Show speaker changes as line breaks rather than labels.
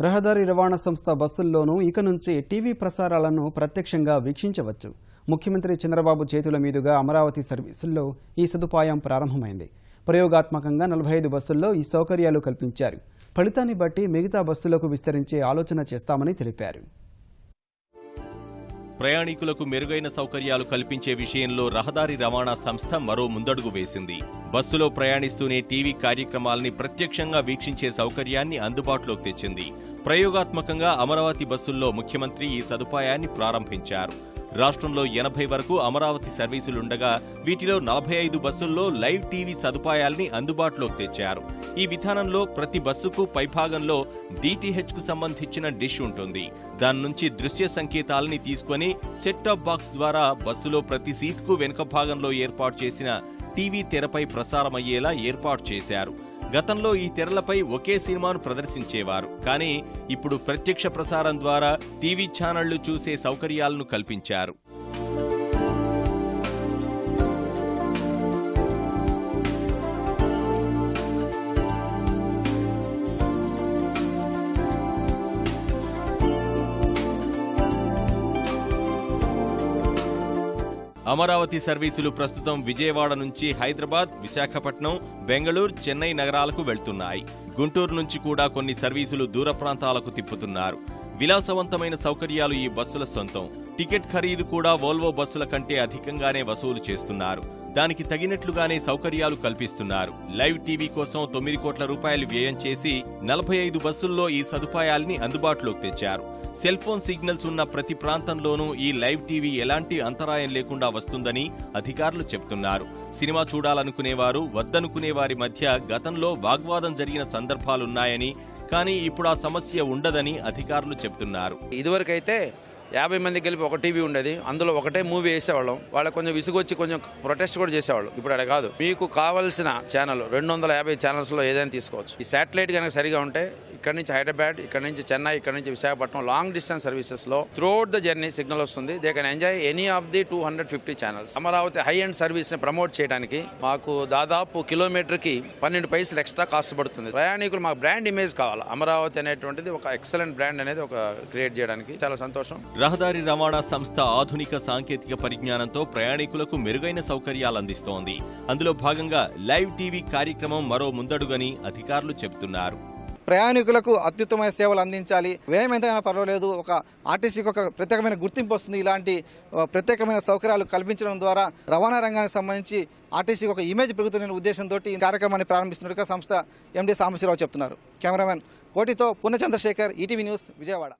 రహదారి రవాణా సంస్థ బస్సుల్లోనూ ఇక నుంచి టీవీ ప్రసారాలను ప్రత్యక్షంగా వీక్షించవచ్చు. ముఖ్యమంత్రి చంద్రబాబు చేతుల మీదుగా అమరావతి సర్వీసుల్లో ఈ సదుపాయం ప్రారంభమైంది. ప్రయోగాత్మకంగా నలభై ఐదు బస్సుల్లో ఈ సౌకర్యాలు కల్పించారు. ఫలితాన్ని బట్టి మిగతా బస్సులకు విస్తరించే ఆలోచన చేస్తామని తెలిపారు.
ప్రయాణికులకు మెరుగైన సౌకర్యాలు కల్పించే విషయంలో రహదారి రవాణా సంస్థ మరో ముందడుగు వేసింది. బస్సులో ప్రయాణిస్తూనే టీవీ కార్యక్రమాల్ని ప్రత్యక్షంగా వీక్షించే సౌకర్యాన్ని అందుబాటులోకి తెచ్చింది. ప్రయోగాత్మకంగా అమరావతి బస్సుల్లో ముఖ్యమంత్రి ఈ సదుపాయాన్ని ప్రారంభించారు. రాష్ట్రంలో ఎనభై వరకు అమరావతి సర్వీసులుండగా వీటిలో నలభై ఐదు బస్సుల్లో లైవ్ టీవీ సదుపాయాల్ని అందుబాటులోకి తెచ్చారు. ఈ విధానంలో ప్రతి బస్సుకు పైభాగంలో డిటిహెచ్కు సంబంధించిన డిష్ ఉంటుంది. దాని నుంచి దృశ్య సంకేతాలని తీసుకొని సెట్ టాప్ బాక్స్ ద్వారా బస్సులో ప్రతి సీట్కు వెనుక భాగంలో ఏర్పాటు చేసిన టీవీ తెరపై ప్రసారమయ్యేలా ఏర్పాటు చేశారు. గతంలో ఈ తెరలపై ఒకే సినిమాను ప్రదర్శించేవారు. కానీ ఇప్పుడు ప్రత్యక్ష ప్రసారం ద్వారా టీవీ ఛానళ్ళు చూసే సౌకర్యాలను కల్పించారు. అమరావతి సర్వీసులు ప్రస్తుతం విజయవాడ నుంచి హైదరాబాద్ విశాఖపట్నం బెంగళూరు చెన్నై నగరాలకు వెళ్తున్నాయి. గుంటూరు నుంచి కూడా కొన్ని సర్వీసులు దూర ప్రాంతాలకు తిప్పుతున్నారు. విలాసవంతమైన సౌకర్యాలు ఈ బస్సుల సొంతం. టికెట్ ఖరీదు కూడా వోల్వో బస్సుల కంటే అధికంగానే వసూలు చేస్తున్నారు. దానికి తగినట్లుగానే సౌకర్యాలు కల్పిస్తున్నారు. లైవ్ టీవీ కోసం తొమ్మిది కోట్ల రూపాయలు వ్యయం చేసి నలభై ఐదు బస్సుల్లో ఈ సదుపాయాల్ని అందుబాటులోకి తెచ్చారు. సెల్ ఫోన్ సిగ్నల్స్ ఉన్న ప్రతి ప్రాంతంలోనూ ఈ లైవ్ టీవీ ఎలాంటి అంతరాయం లేకుండా వస్తుందని అధికారులు చెబుతున్నారు. సినిమా చూడాలనుకునేవారు వద్దనుకునే వారి మధ్య గతంలో వాగ్వాదం జరిగిన సందర్భాలున్నాయని కానీ ఇప్పుడు ఆ సమస్య ఉండదని అధికారులు చెబుతున్నారు
ఇదివరకైతే యాభై మంది కలిపి ఒక టీవీ ఉండేది. అందులో ఒకటే మూవీ వేసేవాళ్ళం. వాళ్ళకి కొంచెం విసుగొచ్చి కొంచెం ప్రొటెస్ట్ కూడా చేసేవాళ్ళు. ఇప్పుడు అలా కాదు. మీకు కావాల్సిన ఛానల్ రెండు వందల యాభై ఛానల్స్లో ఏదైనా తీసుకోవచ్చు. ఈ శాటిలైట్ కనుక సరిగా ఉంటే ఇక్కడ నుంచి హైదరాబాద్ ఇక్కడ నుంచి చెన్నై ఇక్కడ నుంచి విశాఖపట్నం లాంగ్ డిస్టెన్స్ సర్వీసెస్లో త్రూఅవుట్ ద జర్నీ సిగ్నల్ వస్తుంది. They can enjoy any of the two hundred fifty channels Amaravati high and సర్వీస్ని ప్రమోట్ చేయడానికి మాకు దాదాపు కిలోమీటర్కి పన్నెండు పైసలు ఎక్స్ట్రా కాస్ట్ పడుతుంది. ప్రయాణికులు మాకు బ్రాండ్ ఇమేజ్ కావాలి? అమరావతి అనేటువంటిది ఒక ఎక్సలెంట్ బ్రాండ్ అనేది ఒక క్రియేట్ చేయడానికి చాలా సంతోషం.
రహదారి రవాణా సంస్థ ఆధునిక సాంకేతిక పరిజ్ఞానంతో ప్రయాణికులకు మెరుగైన సౌకర్యాలు అందిస్తోంది. అందులో భాగంగా లైవ్ టీవీ కార్యక్రమం మరో ముందడుగని అధికారులు చెబుతున్నారు.
ప్రయాణికులకు అత్యుత్తమైన సేవలు అందించాలి. వ్యయం ఎంతైనా పర్వాలేదు. ఒక ఆర్టీసీకి ఒక ప్రత్యేకమైన గుర్తింపు వస్తుంది. ఇలాంటి ప్రత్యేకమైన సౌకర్యాలు కల్పించడం ద్వారా రవాణా రంగానికి సంబంధించి ఆర్టీసీకి ఒక ఇమేజ్ పెరుగుతున్న ఉద్దేశంతో ఈ కార్యక్రమాన్ని ప్రారంభిస్తున్నట్టుగా సంస్థ ఎండీ సాంబశివరావు చెప్తున్నారు. కెమెరామెన్ కోటితో పూర్ణ చంద్రశేఖర్ ఈటీవీ న్యూస్ విజయవాడ.